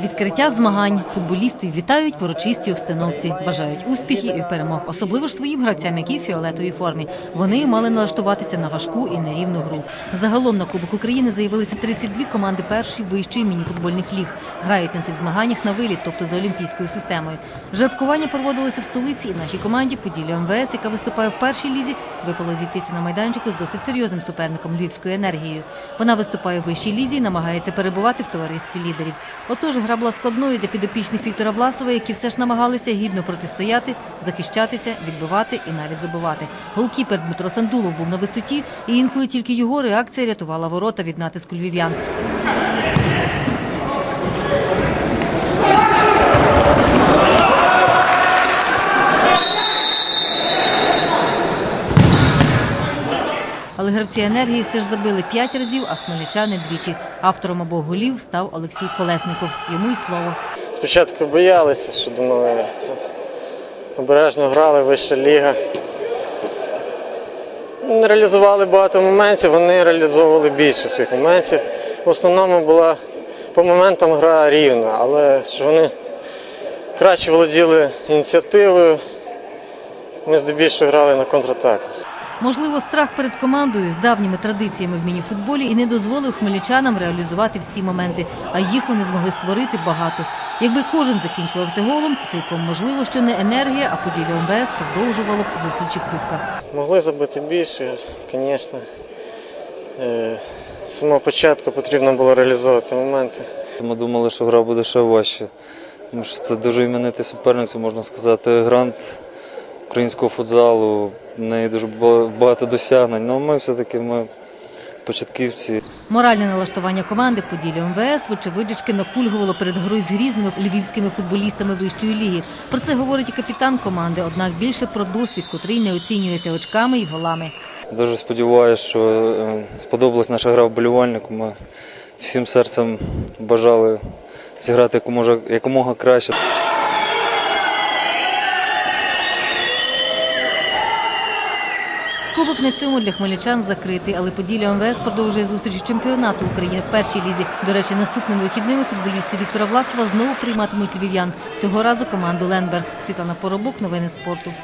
Відкриття змагань футболістів вітають в урочистій обстановці, бажають успіхів і перемог, особливо ж своїм гравцям, які в фіолетовій формі. Вони мали налаштуватися на важку і нерівну гру. Загалом на Кубок України заявилися 32 команди першої вищої мініфутбольних ліг. Грають на цих змаганнях на виліт, тобто за олімпійською системою. Жеребкування проводилося в столиці, і нашій команді Поділля МВС, яка виступає в першій лізі, випало зійтися на майданчику з досить серйозним суперником Львівською енергією. Вона виступає в вищій лізі і намагається перебувати в товаристві лідерів. Отож, гра була складною для підопічних Віктора Власова, які все ж намагалися гідно протистояти, захищатися, відбивати і навіть забивати. Голкіпер Дмитро Сандулов був на висоті, і інколи тільки його реакція рятувала ворота від натиску львів'ян. Але гравці енергії все ж забили п'ять разів, а хмельничани двічі. Автором обох голів став Олексій Колесников. Йому й слово. Спочатку боялися, що думали, обережно грали, вища ліга. Не реалізували багато моментів, вони реалізовували більше своїх моментів. В основному була по моментам гра рівна, але що вони краще володіли ініціативою. Ми здебільшого грали на контратаках. Можливо, страх перед командою з давніми традиціями в мініфутболі і не дозволив хмельничанам реалізувати всі моменти, а їх вони змогли створити багато. Якби кожен закінчувався голом, то цілком можливо, що не енергія, а поділля МВС продовжувало б зустрічі кубка. Могли забити більше, звісно. Е, З самого початку потрібно було реалізовувати моменти. Ми думали, що гра буде ще важче. Тому що це дуже іменитий суперник, це можна сказати, грант українського футзалу. В неї дуже ба- багато досягнень. Ну ми все-таки ми початківці. Моральне налаштування команди Поділля МВС вочевидячки накульгувало перед грою з грізними львівськими футболістами вищої ліги. Про це говорить і капітан команди, однак більше про досвід, котрий не оцінюється очками і голами. Дуже сподіваюся, що е, сподобалась наша гра вболівальнику. Ми всім серцем бажали зіграти якомога, якомога краще. Кубок на цьому для хмельничан закритий, але Поділля МВС продовжує зустріч чемпіонату України в першій лізі. До речі, наступними вихідними футболісти Віктора Власова знову прийматимуть львів'ян. Цього разу команду Ленберг. Світлана Поробок, новини спорту.